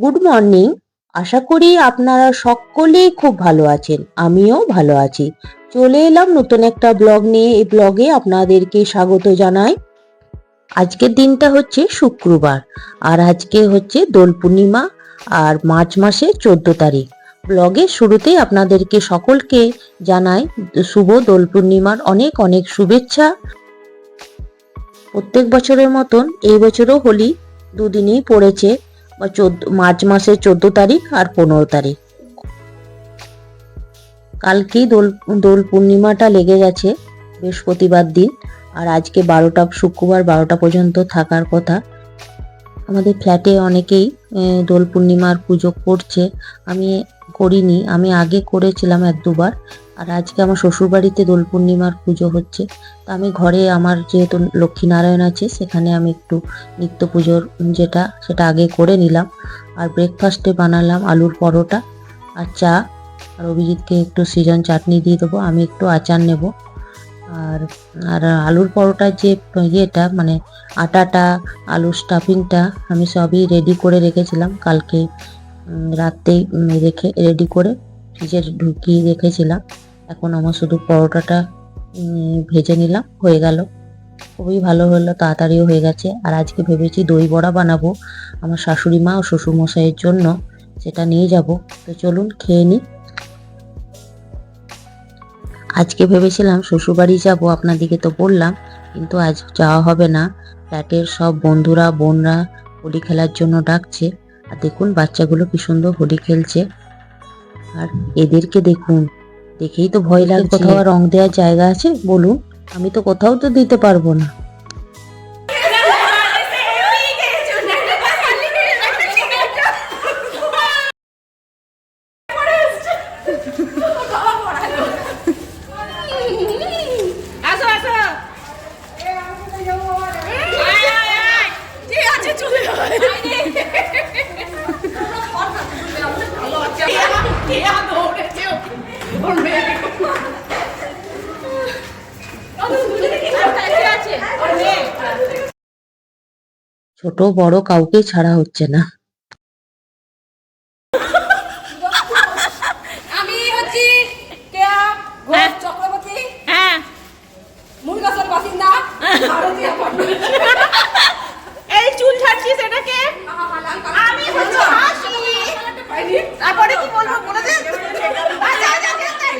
Good morning আশা করি আপনারা সকলেই খুব ভালো আছেন। আমিও ভালো আছি। চলে এলাম নতুন একটা ব্লগ নিয়ে। এই ব্লগে আপনাদেরকে স্বাগত জানাই। আজকের দিনটা হচ্ছে শুক্রবার আর আজকে হচ্ছে দোল পূর্ণিমা আর মার্চ মাসের চোদ্দ তারিখ। ব্লগের শুরুতেই আপনাদেরকে সকলকে জানাই শুভ দোল পূর্ণিমার অনেক অনেক শুভেচ্ছা। প্রত্যেক বছরের মতন এই বছরও হোলি দুদিনেই পড়েছে। বা চোদ্দ, মার্চ মাসের চোদ্দ তারিখ আর পনেরো তারিখ। কালকেই দোল দোল পূর্ণিমাটা লেগে গেছে বৃহস্পতিবার দিন, আর আজকে বারোটা, শুক্রবার বারোটা পর্যন্ত থাকার কথা। আমাদের ফ্ল্যাটে অনেকেই দোল পূর্ণিমার পুজো করছে। আমি করিনি, আমি আগে করেছিলাম এক দুবার। আর আজকে আমার শ্বশুরবাড়িতে দোল পূর্ণিমার পুজো হচ্ছে, তো আমি ঘরে আমার যেহেতু লক্ষ্মীনারায়ণ আছে, সেখানে আমি একটু নিত্য পুজোর যেটা, সেটা আগে করে নিলাম। আর ব্রেকফাস্টে বানালাম আলুর পরোটা, আর চা, আর অভিজিৎকে একটু সিজন চাটনি দিয়ে দেবো, আমি একটু আচার নেব। আর আর আলুর পরোটার যে ইয়েটা মানে আটাটা, আলুর স্টাফিংটা আমি সবই রেডি করে রেখেছিলাম। কালকে রাতেই রেখে রেডি করে ফ্রিজে ঢুকিয়ে রেখেছিলাম। এখন আমার শুধু পরোটাটা ভেজে নিলাম, হয়ে গেল। খুবই ভালো হলো, তাড়াতাড়িও হয়ে গেছে। আর আজকে ভেবেছি দই বড়া বানাবো আমার শাশুড়ি মা ও শ্বশুর মশাইয়ের জন্য, সেটা নিয়ে যাব। তো চলুন, খেয়ে নিই আজকে ভেবেছিলাম শ্বশুরবাড়ি যাব, আপনাদিকে তো বললাম, কিন্তু আজ যাওয়া হবে না। ফ্ল্যাটের সব বন্ধুরা, বোনরা হোলি খেলার জন্য ডাকছে। আর দেখুন, বাচ্চাগুলো কি সুন্দর হোলি খেলছে। আর এদেরকে দেখুন দেখেই তো ভয় লাগছে। কোথাও রং দেওয়ার জায়গা আছে বলুন। আমি তো কোথাও তো দিতে পারব না। ছোট বড় কাউকে ছাড়া হচ্ছে না। আমি হচ্ছি চক্রবর্তী। হ্যাঁ। মুরগাসের বাসিন্দা ভারতীয় এই চুল ছাড়ছিস এটাকে? আমি তারপরে কি বলব বলে দে। তাই।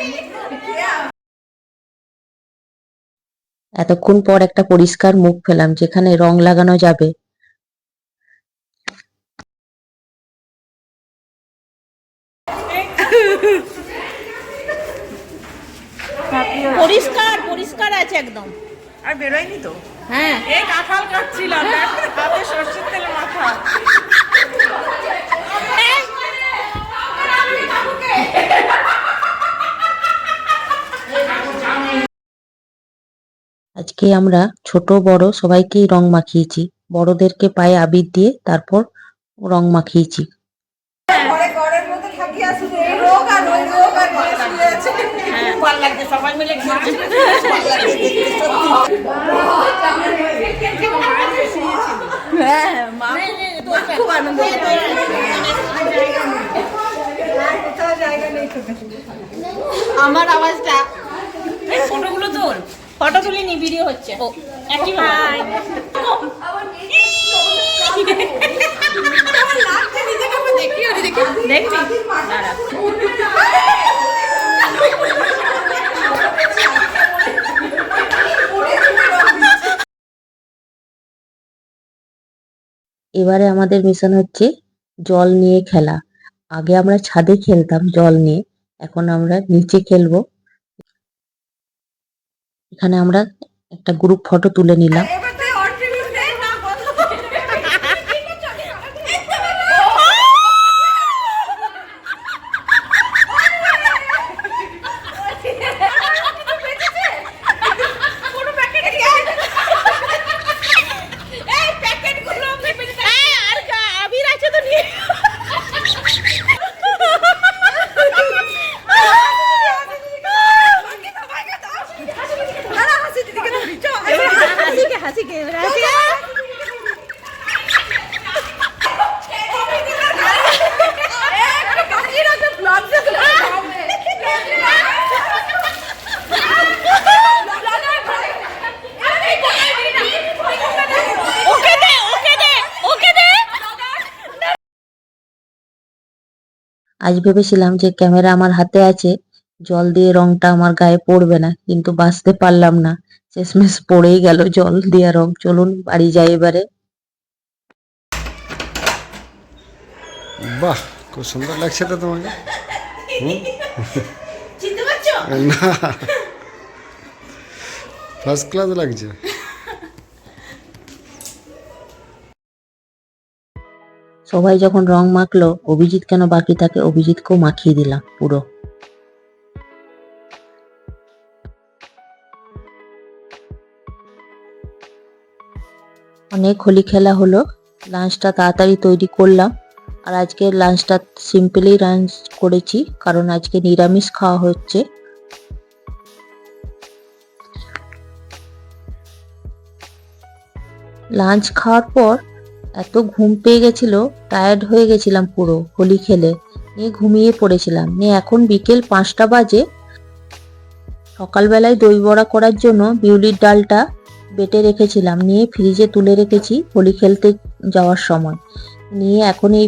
এতক্ষণ পর একটা পরিষ্কার মুখ পেলাম যেখানে রং লাগানো যাবে। পরিষ্কার আছে একদম। আর বেরোয়নি তো? হ্যাঁ। এই কাঁঠাল কাটছিলাম। হাতে সর্ষের তেল মাথা আজকে আমরা ছোট বড় সবাইকেই রং মাখিয়েছি। বড়দেরকে পায়ে আবির দিয়ে তারপর রং মাখিয়েছি ঘরে ঘরের মধ্যে থাকি আসুন এই রোগ আর ওই রোগ আর ঘরে শুয়ে আছে ভালো লাগছে সবাই মিলে হ্যাঁ মা খুব আনন্দ আমার আওয়াজটা ফটোগুলো তোল ফটো তুলিনি ভিডিও হচ্ছে। ও একই ভাই দেখবি? এবারে আমাদের মিশন হচ্ছে জল নিয়ে খেলা। আগে আমরা ছাদে খেলতাম জল নিয়ে, এখন আমরা নিচে খেলব। এখানে আমরা একটা গ্রুপ ফটো তুলে নিলাম এবার তুই অর টিভি দে না বন্ধ এই, আর কা- আবির আছে তো নিয়ে দাঁড়া হাসি দিদিকে ধরি চল হাসিকে হাসিকে হাসিকে আজ ভেবেছিলাম যে ক্যামেরা আমার হাতে আছে জল দিয়ে রংটা আমার গায়ে পড়বে না কিন্তু বাঁচতে পারলাম না। শেষমেশ পড়েই গেল জল দেওয়া রং। চলুন বাড়ি যাই এবারে। বাহ খুব সুন্দর লাগছে তো তোমাকে। চিনতে পারছ? না। ফার্স্ট ক্লাস লাগছে। সবাই যখন রং মাখলো, অভিজিৎ কেন বাকি থাকে অভিজিৎকেও মাখিয়ে দিলাম পুরো। অনেক হোলি খেলা হলো লাঞ্চটা তাড়াতাড়ি তৈরি করলাম, আর আজকে লাঞ্চটা সিম্পলি লাঞ্চ করেছি, কারণ আজকে নিরামিষ খাওয়া হচ্ছে। লাঞ্চ খাওয়ার পর এত ঘুম পেয়ে গেছিল টায়ার্ড হয়ে গেছিলাম পুরো, হোলি খেলে। নিয়ে ঘুমিয়ে পড়েছিলাম। নিয়ে এখন বিকেল পাঁচটা বাজে। সকালবেলায় দই বড়া করার জন্য বিউলির ডালটা বেটে রেখেছিলাম। নিয়ে ফ্রিজে তুলে রেখেছি হোলি খেলতে যাওয়ার সময়। নিয়ে এখন এই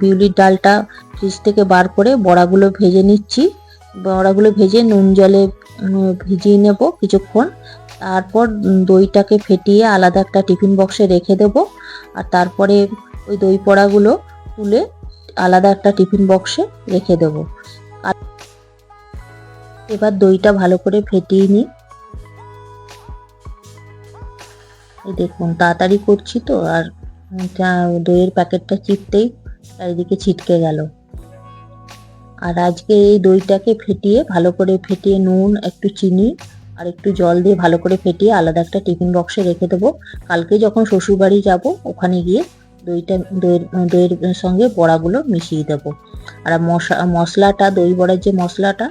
বিউলির ডালটা ফ্রিজ থেকে বার করে বড়াগুলো ভেজে নিচ্ছি। বড়াগুলো ভেজে নুন জলে ভিজিয়ে নেব কিছুক্ষণ। তারপর দইটাকে ফেটিয়ে আলাদা একটা টিফিন বক্সে রেখে দেব। আর তারপরে ওই দই পড়াগুলো তুলে আলাদা একটা টিফিন বক্সে রেখে দেব। এবার দইটা ভালো করে ফেটিয়ে নিই। এই দেখুন, তাড়াতাড়ি করছি তো, আর দইয়ের প্যাকেটটা চিপতেই চারিদিকে ছিটকে গেল। আর আজকে এই দইটাকে ফেটিয়ে ভালো করে ফেটিয়ে নুন, একটু চিনি আর একটু জল দিয়ে ভালো করে ফেটিয়ে আলাদা একটা টিফিন বক্সে রেখে দেবো। কালকে যখন শ্বশুরবাড়ি যাব, ওখানে গিয়ে দইটা, দইয়ের দইয়ের সঙ্গে বড়াগুলো মিশিয়ে দেবো। আর মশা, মশলাটা, দই বড়ার যে মশলাটা,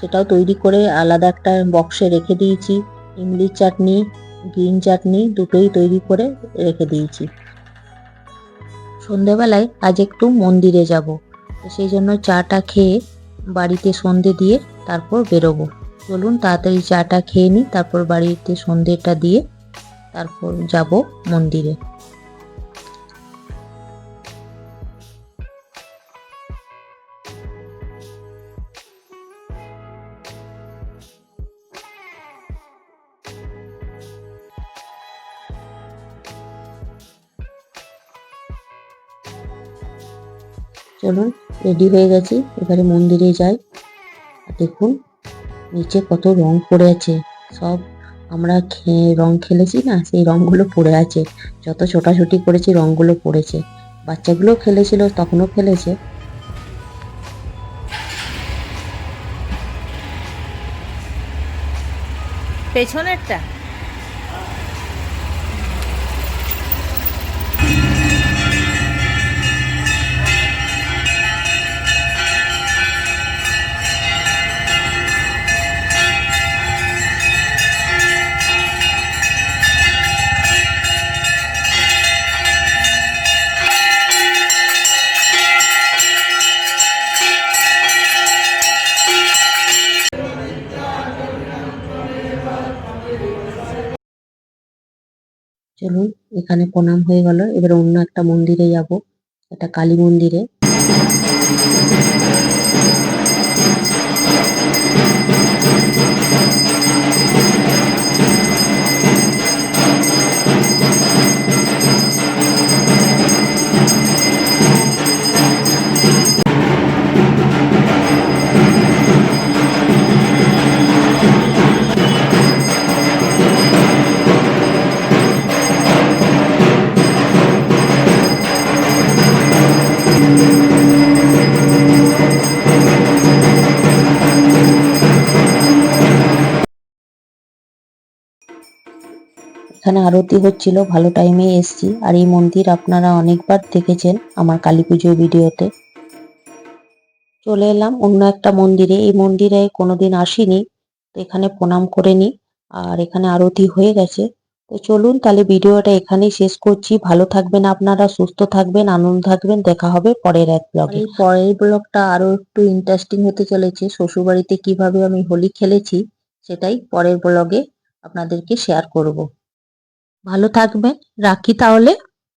সেটাও তৈরি করে আলাদা একটা বক্সে রেখে দিয়েছি। ইমলির চাটনি, গ্রিন চাটনি, দুটোই তৈরি করে রেখে দিয়েছি। সন্ধেবেলায় আজ একটু মন্দিরে যাব। সেই জন্য চাটা খেয়ে বাড়িতে সন্ধে দিয়ে তারপর বেরোবো। চলুন তাড়াতাড়ি চাটা খেয়ে নিই, তারপর বাড়িতে সন্ধেটা দিয়ে তারপর যাব মন্দিরে। চলুন রেডি হয়ে গেছি, এবারে মন্দিরে যাই। দেখুন নিচে কত রং পড়ে আছে। সব আমরা খেয়ে, রং খেলেছি না? সেই রংগুলো পড়ে আছে। যত ছোটাছুটি করেছি, রংগুলো পড়েছে। বাচ্চাগুলো খেলেছিল, তখনও খেলেছে। পেছনেরটা? চলুন এখানে প্রণাম হয়ে গেল। এবার অন্য একটা মন্দিরে যাব একটা কালী মন্দিরে। এখানে আরতি হচ্ছিল, ভালো টাইমে এসছি। আর এই মন্দির আপনারা অনেকবার দেখেছেন আমার কালী পুজোর ভিডিওতে চলে এলাম অন্য একটা মন্দিরে। এই মন্দিরে কোনোদিন আসিনি, তো এখানে প্রণাম করে নি আর এখানে আরতি হয়ে গেছে। তো চলুন তাহলে ভিডিওটা এখানেই শেষ করছি। ভালো থাকবেন আপনারা, সুস্থ থাকবেন, আনন্দ থাকবেন। দেখা হবে পরের এক ব্লগে পরের ব্লগটা আরও একটু ইন্টারেস্টিং হতে চলেছে। শ্বশুরবাড়িতে কীভাবে আমি হোলি খেলেছি, সেটাই পরের ব্লগে আপনাদেরকে শেয়ার করব। ভালো থাকবেন। রাখি তাহলে।